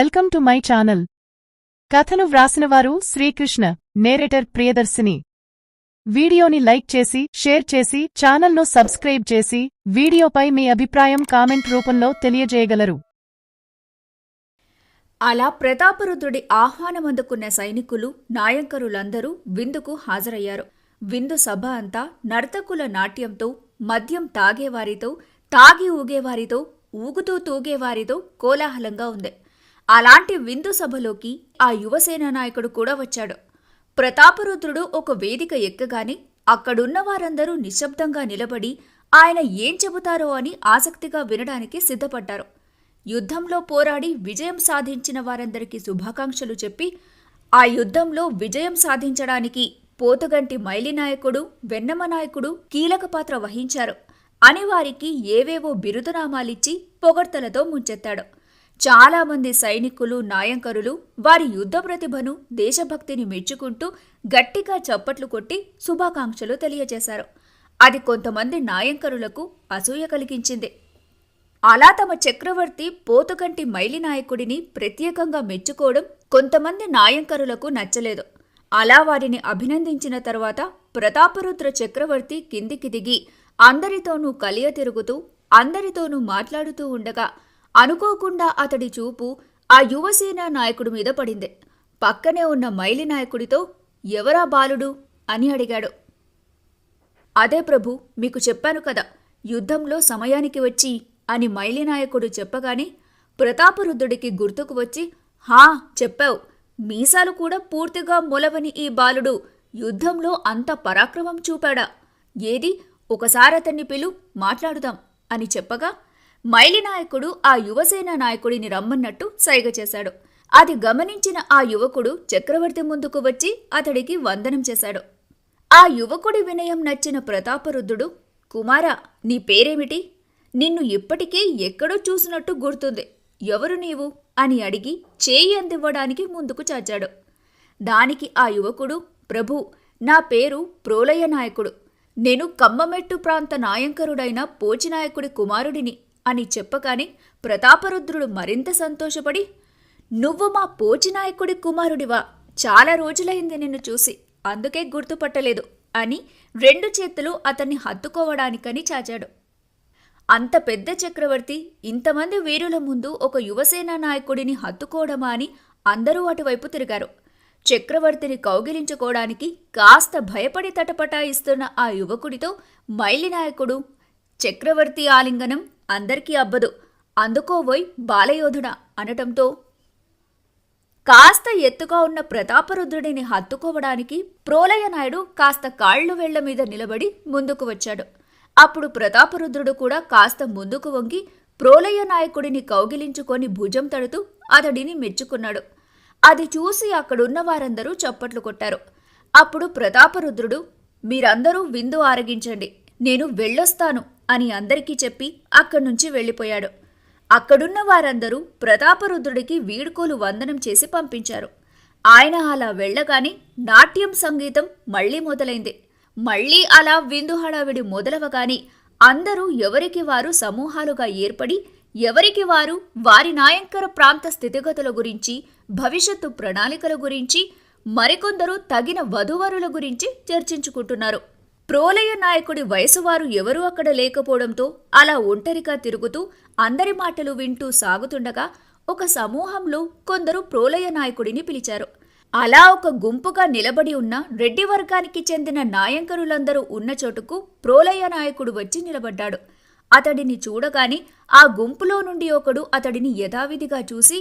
Welcome to my channel. కథను వ్రాసినవారు Srikrishna narrator Priyadarshini. వీడియోని like చేసి షేర్ చేసి ఛానల్ను సబ్స్క్రైబ్ చేసి వీడియోపై మీ అభిప్రాయం కామెంట్ రూపంలో తెలియజేయగలరు. అలా ప్రతాపరుద్రుడి ఆహ్వానమందుకున్న సైనికులు నాయకరులందరూ విందుకు హాజరయ్యారు. విందు సభ అంతా నర్తకుల నాట్యంతో మద్యం తాగేవారితో తాగి ఊగేవారితో ఊగుతూ తూగేవారితో కోలాహలంగా ఉంది. అలాంటి విందు సభలోకి ఆ యువసేన నాయకుడు కూడా వచ్చాడు. ప్రతాపరుద్రుడు ఒక వేదిక ఎక్కగానే అక్కడున్న వారందరూ నిశ్శబ్దంగా నిలబడి ఆయన ఏం చెబుతారో అని ఆసక్తిగా వినడానికి సిద్ధపడ్డారు. యుద్ధంలో పోరాడి విజయం సాధించిన వారందరికీ శుభాకాంక్షలు చెప్పి ఆ యుద్ధంలో విజయం సాధించడానికి పోతుగంటి మైలినాయకుడు వెన్నమ నాయకుడు కీలక పాత్ర వహించారు. అని వారికి ఏవేవో బిరుదునామాలిచ్చి పొగడ్తలతో ముంచెత్తాడు. చాలామంది సైనికులు నాయంకరులు వారి యుద్ధ ప్రతిభను దేశభక్తిని మెచ్చుకుంటూ గట్టిగా చప్పట్లు కొట్టి శుభాకాంక్షలు తెలియజేశారు. అది కొంతమంది నాయంకరులకు అసూయ కలిగించింది. అలా తమ చక్రవర్తి పోతుకంటి మైలి నాయకుడిని ప్రత్యేకంగా మెచ్చుకోవడం కొంతమంది నాయంకరులకు నచ్చలేదు. అలా వారిని అభినందించిన తర్వాత ప్రతాపరుద్ర చక్రవర్తి కిందికి దిగి అందరితోనూ కలియ తిరుగుతూ అందరితోనూ మాట్లాడుతూ ఉండగా అనుకోకుండా అతడి చూపు ఆ యువసేన నాయకుడి మీద పడింది. పక్కనే ఉన్న మైలి నాయకుడితో ఎవరా బాలుడు? అని అడిగాడు. అదే ప్రభు మీకు చెప్పాను కదా యుద్ధంలో సమయానికి వచ్చి అని మైలినాయకుడు చెప్పగానే ప్రతాపరుద్రుడికి గుర్తుకు వచ్చి హా చెప్పావు. మీసాలు కూడా పూర్తిగా మొలవని ఈ బాలుడు యుద్ధంలో అంత పరాక్రమం చూపాడా? ఏది? ఒకసారి అతన్ని పిలు మాట్లాడుదాం అని చెప్పగా మైలి నాయకుడు ఆ యువసేన నాయకుడిని రమ్మన్నట్టు సైగ చేశాడు. అది గమనించిన ఆ యువకుడు చక్రవర్తి ముందుకు వచ్చి అతడికి వందనం చేశాడు. ఆ యువకుడి వినయం నచ్చిన ప్రతాపరుద్రుడు కుమారా నీ పేరేమిటి? నిన్ను ఇప్పటికే ఎక్కడో చూసినట్టు గుర్తుంది. ఎవరు నీవు? అని అడిగి చేయి అందివ్వడానికి ముందుకు చాచాడు. దానికి ఆ యువకుడు ప్రభు నా పేరు ప్రోలయ నాయకుడు. నేను కమ్మమెట్టు ప్రాంత నాయంకరుడైన పోచినాయకుడి కుమారుడిని. అని చెప్పగానే ప్రతాపరుద్రుడు మరింత సంతోషపడి నువ్వు మా పోచినాయకుడి కుమారుడివా. చాలా రోజులైంది నిన్ను చూసి. అందుకే గుర్తుపట్టలేదు అని రెండు చేతులు అతన్ని హత్తుకోవడానికని చాచాడు. అంత పెద్ద చక్రవర్తి ఇంతమంది వీరుల ముందు ఒక యువసేన నాయకుడిని హత్తుకోవడమా అని అందరూ అటువైపు తిరిగారు. చక్రవర్తిని కౌగిలించుకోవడానికి కాస్త భయపడి తటపటాయిస్తున్న ఆ యువకుడితో మైలి నాయకుడు చక్రవర్తి ఆలింగనం అందరికీ అబ్బదు. అందుకోబోయ్ బాలయోధుడా అనటంతో. కాస్త ఎత్తుగా ఉన్న ప్రతాపరుద్రుడిని హత్తుకోవడానికి ప్రోలయ నాయుడు కాస్త కాళ్ళు వేళ్ళ మీద నిలబడి ముందుకు వచ్చాడు. అప్పుడు ప్రతాపరుద్రుడు కూడా కాస్త ముందుకు వంగి ప్రోలయ నాయకుడిని కౌగిలించుకొని భుజం తడుతూ అతడిని మెచ్చుకున్నాడు. అది చూసి అక్కడున్న వారందరూ చప్పట్లు కొట్టారు. అప్పుడు ప్రతాపరుద్రుడు మీరందరూ విందు ఆరగించండి. నేను వెళ్ళొస్తాను. అని అందరికీ చెప్పి అక్కడి నుంచి వెళ్ళిపోయాడు. అక్కడున్న వారందరూ ప్రతాపరుద్రుడికి వీడుకోలు వందనం చేసి పంపించారు. ఆయన అలా వెళ్ళగానే నాట్యం సంగీతం మళ్ళీ మొదలైంది. మళ్ళీ అలా విందు హడావిడి మొదలవగానే అందరూ ఎవరికి వారు సమూహాలుగా ఏర్పడి ఎవరికి వారు వారి నాయంకర ప్రాంత స్థితిగతుల గురించి భవిష్యత్తు ప్రణాళికల గురించి మరికొందరు తగిన వధువరుల గురించి చర్చించుకుంటున్నారు. ప్రోలయ నాయకుడి వయసువారు ఎవరూ అక్కడ లేకపోవడంతో అలా ఒంటరిగా తిరుగుతూ అందరి మాటలు వింటూ సాగుతుండగా ఒక సమూహంలో కొందరు ప్రోలయ నాయకుడిని పిలిచారు. అలా ఒక గుంపుగా నిలబడి ఉన్న రెడ్డి వర్గానికి చెందిన నాయంకరులందరూ ఉన్న చోటుకు ప్రోలయ నాయకుడు వచ్చి నిలబడ్డాడు. అతడిని చూడగానే ఆ గుంపులో నుండి ఒకడు అతడిని యథావిధిగా చూసి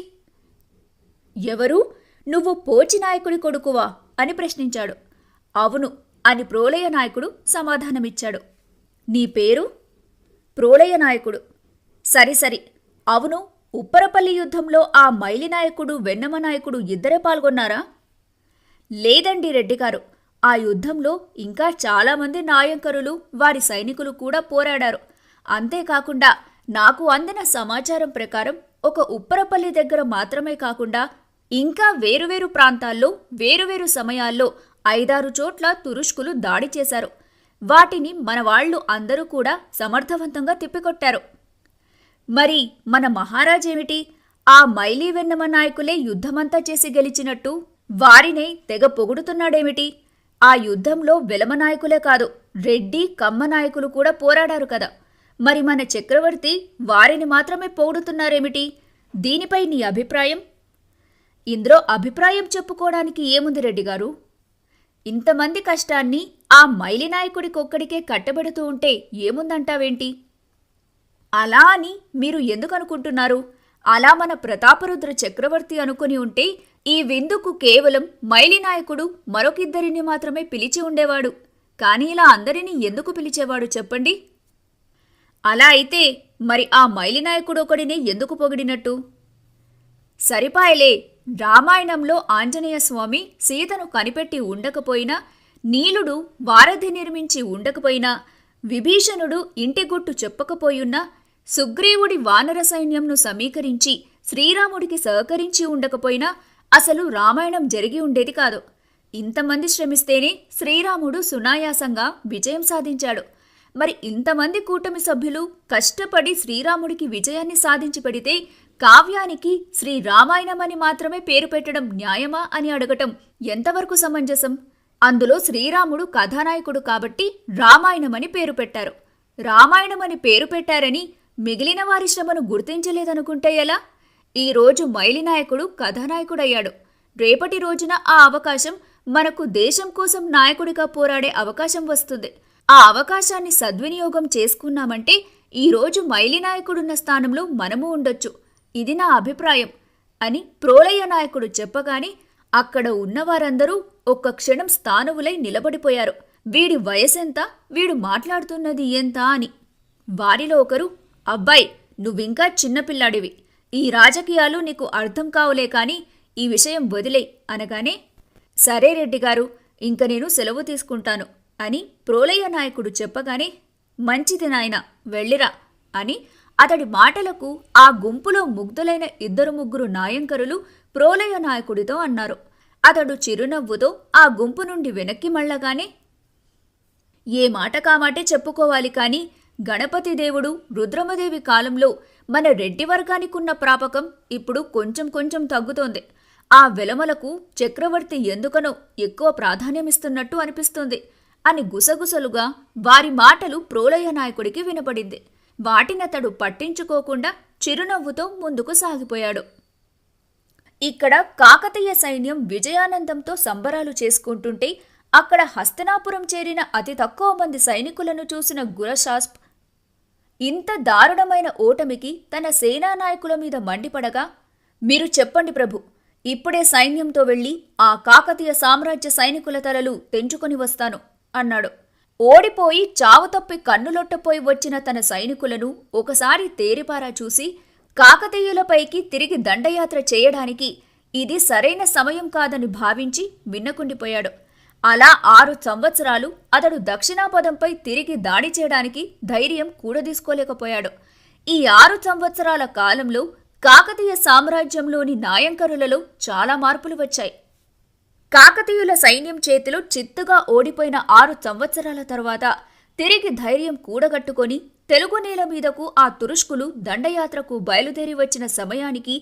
ఎవరు? నువ్వు పోచి నాయకుడి కొడుకువా? అని ప్రశ్నించాడు. అవును అని ప్రోలయ నాయకుడు సమాధానమిచ్చాడు. నీ పేరు? ప్రోలయ నాయకుడు. సరి సరి. అవును ఉప్పరపల్లి యుద్ధంలో ఆ మైలి నాయకుడు వెన్నమ నాయకుడు ఇద్దరే పాల్గొన్నారా? లేదండి రెడ్డిగారు ఆ యుద్ధంలో ఇంకా చాలామంది నాయంకరులు వారి సైనికులు కూడా పోరాడారు. అంతేకాకుండా నాకు అందిన సమాచారం ప్రకారం ఒక ఉప్పరపల్లి దగ్గర మాత్రమే కాకుండా ఇంకా వేరువేరు ప్రాంతాల్లో వేరువేరు సమయాల్లో ఐదారు చోట్ల తురుష్కులు దాడి చేశారు. వాటిని మన వాళ్ళు అందరూ కూడా సమర్థవంతంగా తిప్పికొట్టారు. మరి మన మహారాజేమిటి ఆ మైలీ వెన్నమ నాయకులే యుద్ధమంతా చేసి గెలిచినట్టు వారినే తెగ పొగుడుతున్నాడేమిటి? ఆ యుద్ధంలో వెలమ నాయకులే కాదు రెడ్డి కమ్మ నాయకులు కూడా పోరాడారు కదా. మరి మన చక్రవర్తి వారిని మాత్రమే పొగుడుతున్నారేమిటి? దీనిపై నీ అభిప్రాయం? ఇందులో అభిప్రాయం చెప్పుకోవడానికి ఏముంది రెడ్డి గారు? ఇంతమంది కష్టాన్ని ఆ మైలినాయకుడికొక్కడికే కట్టబెడుతూ ఉంటే ఏముందంటావేంటి? అలా అని మీరు ఎందుకు అనుకుంటున్నారు అలా మన ప్రతాపరుద్ర చక్రవర్తి అనుకుని ఉంటే ఈ విందుకు కేవలం మైలినాయకుడు మరొకిద్దరిని మాత్రమే పిలిచి ఉండేవాడు. కానీ ఇలా అందరినీ ఎందుకు పిలిచేవాడు చెప్పండి? అలా అయితే మరి ఆ మైలినాయకుడు ఒకడినే ఎందుకు పొగిడినట్టు? సరిపాయలే రామాయణంలో ఆంజనేయ స్వామి సీతను కనిపెట్టి ఉండకపోయినా నీలుడు వారధి నిర్మించి ఉండకపోయినా విభీషణుడు ఇంటి గుట్టు చెప్పకపోయున్నా సుగ్రీవుడి వానర సైన్యంను సమీకరించి శ్రీరాముడికి సహకరించి ఉండకపోయినా అసలు రామాయణం జరిగి ఉండేది కాదు. ఇంతమంది శ్రమిస్తేనే శ్రీరాముడు సునాయాసంగా విజయం సాధించాడు. మరి ఇంతమంది కూటమి సభ్యులు కష్టపడి శ్రీరాముడికి విజయాన్ని సాధించి పెడితే కావ్యానికి శ్రీరామాయణమని మాత్రమే పేరు పెట్టడం న్యాయమా అని అడగటం ఎంతవరకు సమంజసం? అందులో శ్రీరాముడు కథానాయకుడు కాబట్టి రామాయణమని పేరు పెట్టారు. రామాయణమని పేరు పెట్టారని మిగిలిన వారి శ్రమను గుర్తించలేదనుకుంటే ఎలా? ఈ రోజు మైలినాయకుడు కథానాయకుడయ్యాడు. రేపటి రోజున ఆ అవకాశం మనకు దేశం కోసం నాయకుడిగా పోరాడే అవకాశం వస్తుంది. ఆ అవకాశాన్ని సద్వినియోగం చేసుకున్నామంటే ఈరోజు మైలినాయకుడున్న స్థానంలో మనము ఉండొచ్చు. ఇది నా అభిప్రాయం అని ప్రోళయ్య నాయకుడు చెప్పగానే అక్కడ ఉన్నవారందరూ ఒక్క క్షణం స్థానువులై నిలబడిపోయారు. వీడి వయసెంత? వీడు మాట్లాడుతున్నది ఎంత అని. వారిలో ఒకరు అబ్బాయి నువ్వింకా చిన్నపిల్లాడివి ఈ రాజకీయాలు నీకు అర్థం కావులే కాని ఈ విషయం వదిలే అనగానే సరే రెడ్డి గారు ఇంక నేను సెలవు తీసుకుంటాను. అని ప్రోలయ్య నాయకుడు చెప్పగానే మంచిది నాయన వెళ్ళిరా అని అతడి మాటలకు ఆ గుంపులో ముగ్ధులైన ఇద్దరు ముగ్గురు నాయంకరులు ప్రోలయ నాయకుడితో అన్నారు. అతడు చిరునవ్వుతో ఆ గుంపు నుండి వెనక్కి మళ్ళగానే ఏ మాట కామాటే చెప్పుకోవాలి కాని గణపతి దేవుడు రుద్రమదేవి కాలంలో మన రెడ్డి వర్గానికున్న ప్రాపకం ఇప్పుడు కొంచెం కొంచెం తగ్గుతోంది. ఆ వెలమలకు చక్రవర్తి ఎందుకనో ఎక్కువ ప్రాధాన్యమిస్తున్నట్టు అనిపిస్తుంది. అని గుసగుసలుగా వారి మాటలు ప్రోలయ నాయకుడికి వినపడింది. వాటినతడు పట్టించుకోకుండా చిరునవ్వుతో ముందుకు సాగిపోయాడు. ఇక్కడ కాకతీయ సైన్యం విజయానందంతో సంబరాలు చేసుకుంటుంటే అక్కడ హస్తనాపురం చేరిన అతి తక్కువ మంది సైనికులను చూసిన గురశాస్ప్ ఇంత దారుణమైన ఓటమికి తన సేనా నాయకుల మీద మండిపడగా మీరు చెప్పండి ప్రభు ఇప్పుడే సైన్యంతో వెళ్ళి ఆ కాకతీయ సామ్రాజ్య సైనికుల తలలు తెంచుకొని వస్తాను. అన్నాడు. ఓడిపోయి చావు తప్పి కన్నులొట్టపోయి వచ్చిన తన సైనికులను ఒకసారి తేరిపారా చూసి కాకతీయులపైకి తిరిగి దండయాత్ర చేయడానికి ఇది సరైన సమయం కాదని భావించి విన్నకుండిపోయాడు. అలా ఆరు సంవత్సరాలు అతడు దక్షిణాపదంపై తిరిగి దాడి చేయడానికి ధైర్యం కూడదీసుకోలేకపోయాడు. ఈ ఆరు సంవత్సరాల కాలంలో కాకతీయ సామ్రాజ్యంలోని నాయంకరులలో చాలా మార్పులు వచ్చాయి. కాకతీయుల సైన్యం చేతిలో చిత్తుగా ఓడిపోయిన ఆరు సంవత్సరాల తర్వాత తిరిగి ధైర్యం కూడగట్టుకొని తెలుగు నేల మీదకు ఆ తురుష్కులు దండయాత్రకు బయలుదేరి వచ్చిన సమయానికి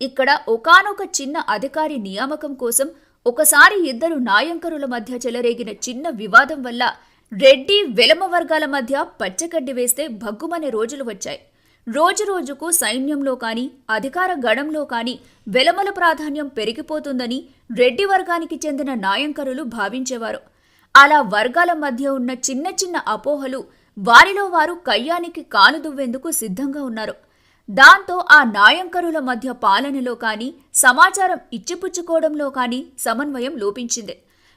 ఇక్కడ ఒకానొక చిన్న అధికారి నియామకం కోసం ఒకసారి ఇద్దరు నాయంకరుల మధ్య చెలరేగిన చిన్న వివాదం వల్ల రెడ్డి వెలమ వర్గాల మధ్య పచ్చగడ్డి వేస్తే భగ్గుమనే రోజులు వచ్చాయి. రోజురోజుకు సైన్యంలో కానీ అధికార గణంలో కానీ వెలమల ప్రాధాన్యం పెరిగిపోతుందని రెడ్డి వర్గానికి చెందిన నాయంకరులు భావించేవారు. అలా వర్గాల మధ్య ఉన్న చిన్న చిన్న అపోహలు వారిలో వారు కయ్యానికి కానుదువ్వేందుకు సిద్ధంగా ఉన్నారు. దాంతో ఆ నాయంకరుల మధ్య పాలనలో కానీ సమాచారం ఇచ్చిపుచ్చుకోవడంలో కానీ సమన్వయం లోపించింది.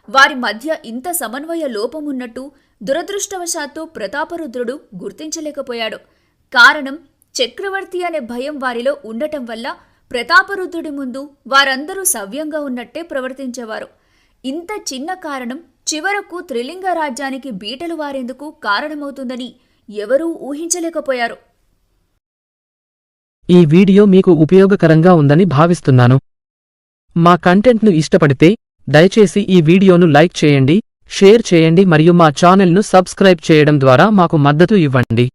వారి మధ్య ఇంత సమన్వయ లోపమున్నట్టు దురదృష్టవశాత్తు ప్రతాపరుద్రుడు గుర్తించలేకపోయాడు. కారణం చక్రవర్తి అనే భయం వారిలో ఉండటం వల్ల ప్రతాపరుద్రుడి ముందు వారందరూ సవ్యంగా ఉన్నట్టే ప్రవర్తించేవారు. ఇంత చిన్న కారణం చివరకు త్రిలింగ రాజ్యానికి బీటలు వారేందుకు కారణమవుతుందని ఎవరూ ఊహించలేకపోయారు. ఈ వీడియో మీకు ఉపయోగకరంగా ఉందని భావిస్తున్నాను. మా కంటెంట్ను ఇష్టపడితే దయచేసి ఈ వీడియోను లైక్ చేయండి షేర్ చేయండి మరియు మా ఛానల్ను సబ్స్క్రైబ్ చేయడం ద్వారా మాకు మద్దతు ఇవ్వండి.